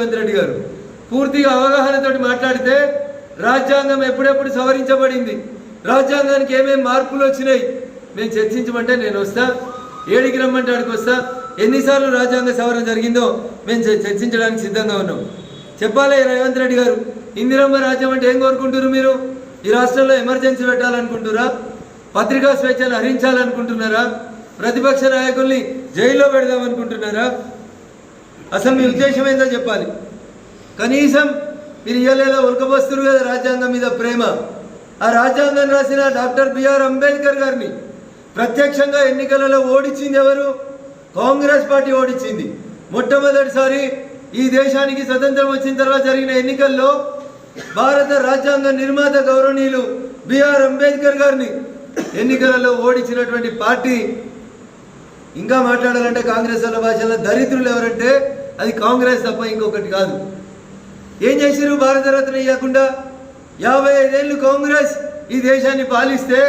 రెడ్డి గారు. పూర్తిగా అవగాహనతో మాట్లాడితే రాజ్యాంగం ఎప్పుడెప్పుడు సవరించబడింది? రాజ్యాంగానికి ఏమేమి మార్పులు వచ్చినాయి? మేము చర్చించమంటే నేను వస్తా. ఏడికి రమ్మంటే ఆడికి వస్తా. ఎన్నిసార్లు రాజ్యాంగ సవరణ జరిగిందో మేము చర్చించడానికి సిద్ధంగా ఉన్నాం. చెప్పాలి రేవంత్ రెడ్డి గారు ఇందిరమ్మ రాజ్యం అంటే ఏం కోరుకుంటున్నారు మీరు? ఈ రాష్ట్రంలో ఎమర్జెన్సీ పెట్టాలనుకుంటున్నారా పత్రికా స్వేచ్ఛను హరించాలనుకుంటున్నారా? ప్రతిపక్ష నాయకుల్ని జైల్లో పెడదామనుకుంటున్నారా? అసలు మీ ఉద్దేశం ఏందో చెప్పాలి. కనీసం మీరు ఇయ్యలేదా ఉల్కబస్తురు కదా రాజ్యాంగం మీద ప్రేమ. ఆ రాజ్యాంగం రాసిన డాక్టర్ బిఆర్ అంబేద్కర్ గారిని ప్రత్యక్షంగా ఎన్నికలలో ఓడించింది ఎవరు? కాంగ్రెస్ పార్టీ ఓడించింది. మొట్టమొదటిసారి ఈ దేశానికి స్వతంత్రం వచ్చిన తర్వాత జరిగిన ఎన్నికల్లో భారత రాజ్యాంగ నిర్మాత గౌరవనీయులు బిఆర్ అంబేద్కర్ గారిని ఎన్నికలలో ఓడించినటువంటి పార్టీ. ఇంకా మాట్లాడాలంటే కాంగ్రెస్ వాళ్ళ భాషలో దరిద్రులు ఎవరంటే అది కాంగ్రెస్ తప్ప ఇంకొకటి కాదు. ఏం చేసిరు భారతరత్న ఇవ్వకుండా యాభై ఐదేళ్ళు కాంగ్రెస్ ఈ దేశాన్ని పాలిస్తే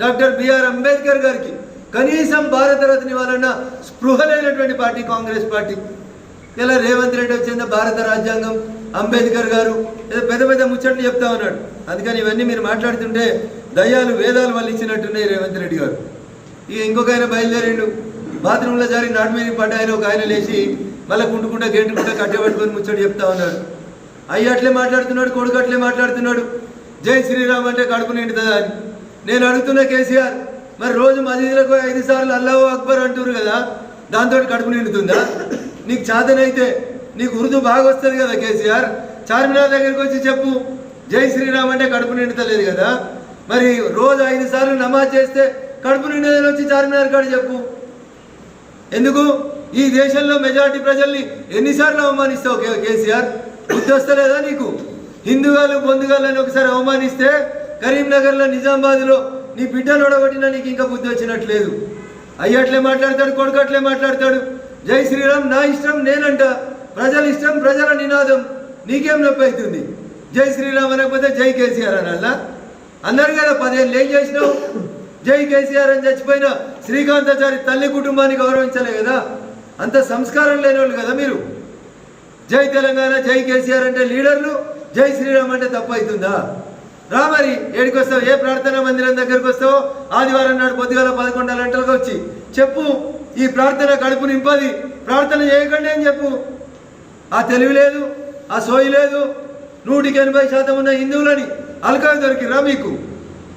డాక్టర్ బిఆర్ అంబేద్కర్ గారికి కనీసం భారతరత్న ఇవ్వాలన్న స్పృహ లేనటువంటి పార్టీ కాంగ్రెస్ పార్టీ. ఇలా రేవంత్ రెడ్డి వచ్చింది భారత రాజ్యాంగం అంబేద్కర్ గారు ఏదో పెద్ద పెద్ద ముచ్చట్లు చెప్తా ఉన్నాడు. అందుకని ఇవన్నీ మీరు మాట్లాడుతుంటే దయ్యాలు వేదాలు వల్లించినట్టున్నాయి రేవంత్ రెడ్డి గారు. ఇక ఇంకొక ఆయన బయలుదేరిండు. బాత్రూంలో జారి నాటు మీద పడ్డ ఆయన ఒక ఆయన లేచి మళ్ళీ గుండుకుంటా గేటుకుంటా కట్టబెట్టుకొని ముచ్చడి చెప్తా ఉన్నాడు. అయ్యి అట్లే మాట్లాడుతున్నాడు కొడుకు అట్లే మాట్లాడుతున్నాడు. జై శ్రీరామ్ అంటే కడుపు నిండుతుందా అని. నేను అడుగుతున్నా కేసీఆర్ మరి రోజు మసీదులకు ఐదు సార్లు అల్లావు అక్బర్ అంటున్నారు కదా దాంతో కడుపు నిండుతుందా? నీకు చాతనైతే నీకు ఉర్దూ బాగా వస్తుంది కదా కేసీఆర్. చార్మినార్ దగ్గరికి వచ్చి చెప్పు జై శ్రీరామ్ అంటే కడుపు నిండుతలేదు కదా. మరి రోజు ఐదు సార్లు నమాజ్ చేస్తే కడుపు నిండదని వచ్చి చార్మినార్ కాడ చెప్పు. ఎందుకు? ఈ దేశంలో మెజారిటీ ప్రజల్ని ఎన్నిసార్లు అవమానిస్తావు కేసీఆర్? బుద్ధి వస్తలేదా నీకు? హిందుగాలు బొందుగాలని ఒకసారి అవమానిస్తే కరీంనగర్లో నిజామాబాద్లో నీ బిడ్డను ఒడగొట్టినా నీకు ఇంకా బుద్ధి వచ్చినట్లేదు. అయ్యట్లే మాట్లాడతాడు కొడుకట్లే మాట్లాడతాడు. జై శ్రీరామ్ నా ఇష్టం నేనంట. ప్రజల ఇష్టం ప్రజల నినాదం. నీకేం నొప్పి అవుతుంది? జై శ్రీరామ్ అనకపోతే జై కేసీఆర్ అనాలా? అన్నారు కదా పదేళ్ళు ఏం చేసినావు? జై కేసీఆర్ అని చచ్చిపోయిన శ్రీకాంతాచారి తల్లి కుటుంబాన్ని గౌరవించలే కదా? అంత సంస్కారం లేని వాళ్ళు కదా మీరు? జై తెలంగాణ జై కేసీఆర్ అంటే లీడర్లు జై శ్రీరామ్ అంటే తప్పు అవుతుందా? రా మరి ఏడికి వస్తావు ఏ ప్రార్థనా మందిరం దగ్గరకు వస్తావో? ఆదివారం నాడు పొద్దుగాల పదకొండు గంటలకు వచ్చి చెప్పు ఈ ప్రార్థన కడుపు నింపది ప్రార్థన చేయకండి అని చెప్పు. ఆ తెలివి లేదు ఆ సోయి లేదు నూటికి ఎనభై శాతం ఉన్న హిందువులని అలకా దొరికిరా మీకు.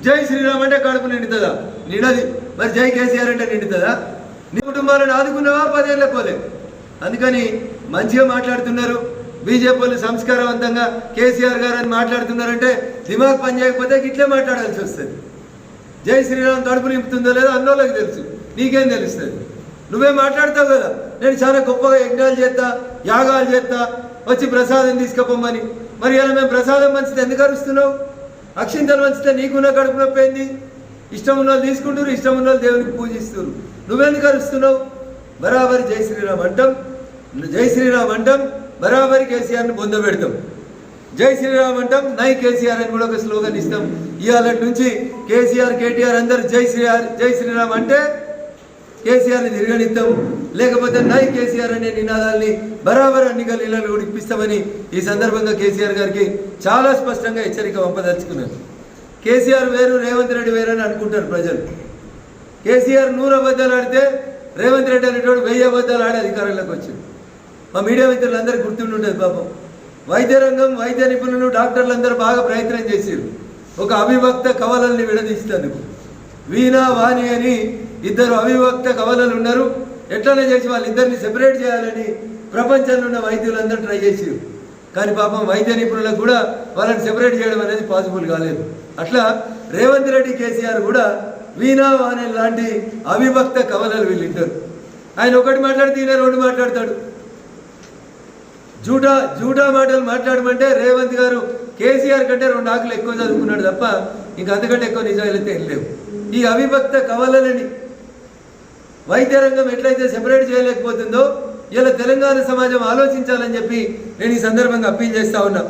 జై శ్రీరామ్ అంటే కడుపు నిండుతుందా? నిండది. మరి జై కేసీఆర్ అంటే నిండుతుందా? నీ కుటుంబాలను ఆదుకున్నావా? పదేళ్ళ పోలే. అందుకని మంచిగా మాట్లాడుతున్నారు. బీజేపీ వాళ్ళు సంస్కారవంతంగా కేసీఆర్ గారు అని మాట్లాడుతున్నారంటే దిమాగ్ పని చేయకపోతే ఇట్లే మాట్లాడాల్సి వస్తుంది. జై శ్రీరామ్ కడుపు నింపుతుందో లేదో అన్నోళ్ళకి తెలుసు. నీకేం తెలుస్తుంది? నువ్వే మాట్లాడతావు కదా. నేను చాలా గొప్పగా యజ్ఞాలు చేస్తా యాగాలు చేస్తా వచ్చి ప్రసాదం తీసుకుపోమని మరి ఇలా మేము ప్రసాదం మంచితే ఎందుకు అరుస్తున్నావు? అక్షింతలు మంచితే నీకున్న కడుపు నొప్పి ఏంది? ఇష్టం ఉన్న వాళ్ళు తీసుకుంటారు ఇష్టం ఉన్న వాళ్ళు దేవునికి పూజిస్తారు నువ్వెందుకు అరుస్తున్నావు? బరాబరి జై శ్రీరామ్ అంటాం. జై శ్రీరామ్ అంటాం. బరాబరి కేసీఆర్ని బొంద పెడతాం. జై శ్రీరామ్ అంటాం. నై కేసీఆర్ అని కూడా ఒక స్లోగన్ ఇస్తాం. ఇవాళ నుంచి కేసీఆర్ కేటీఆర్ అందరు జై శ్రీఆర్ జై శ్రీరామ్ అంటే కేసీఆర్ని తిరగనిద్దాం లేకపోతే నై కేసీఆర్ అనే నినాదాల్ని బరాబర్ అన్ని గల్లీలలో ఉడిపిస్తామని ఈ సందర్భంగా కేసీఆర్ గారికి చాలా స్పష్టంగా హెచ్చరిక పంపదలుచుకున్నారు కేసీఆర్ వేరు రేవంత్ రెడ్డి వేరు అని అనుకుంటారు ప్రజలు. కేసీఆర్ నూరు అబద్ధాలు ఆడితే రేవంత్ రెడ్డి అనేటోడు వెయ్యి అబద్ధాలు ఆడే అధికారంలోకి వచ్చింది మా మీడియా మిత్రులందరూ గుర్తుండి గుర్తుండుండేది పాపం. వైద్య రంగం వైద్య నిపుణులు డాక్టర్లు అందరూ బాగా ప్రయత్నం చేశారు ఒక అవిభక్త కవలల్ని విడదీసేందుకు వీణా వాణి అని ఇద్దరు అవిభక్త కవలలు ఉన్నారు. ఎట్లనే చేసి వాళ్ళిద్దరిని సెపరేట్ చేయాలని ప్రపంచంలో ఉన్న వైద్యులందరూ ట్రై చేసారు కానీ పాపం వైద్య నిపుణులకు కూడా వాళ్ళని సెపరేట్ చేయడం అనేది పాసిబుల్ కాలేదు. అట్లా రేవంత్ రెడ్డి కేసీఆర్ కూడా వీణా వాణి లాంటి అవిభక్త కవలలు వీళ్ళిద్దరు. ఆయన ఒకటి మాట్లాడితే ఈయన రెండు మాట్లాడతాడు. జూటా జూటా మాటలు మాట్లాడమంటే రేవంత్ గారు కేసీఆర్ కంటే రెండు ఆకులు ఎక్కువ చదువుకున్నాడు తప్ప ఇంకా అంతకంటే ఎక్కువ నిజాలు అయితే ఏం లేవు. ఈ అవిభక్త కవలలని వైద్య రంగం ఎట్లయితే సెపరేట్ చేయలేకపోతుందో ఇలా తెలంగాణ సమాజం ఆలోచించాలని చెప్పి నేను ఈ సందర్భంగా అప్పీల్ చేస్తా ఉన్నా.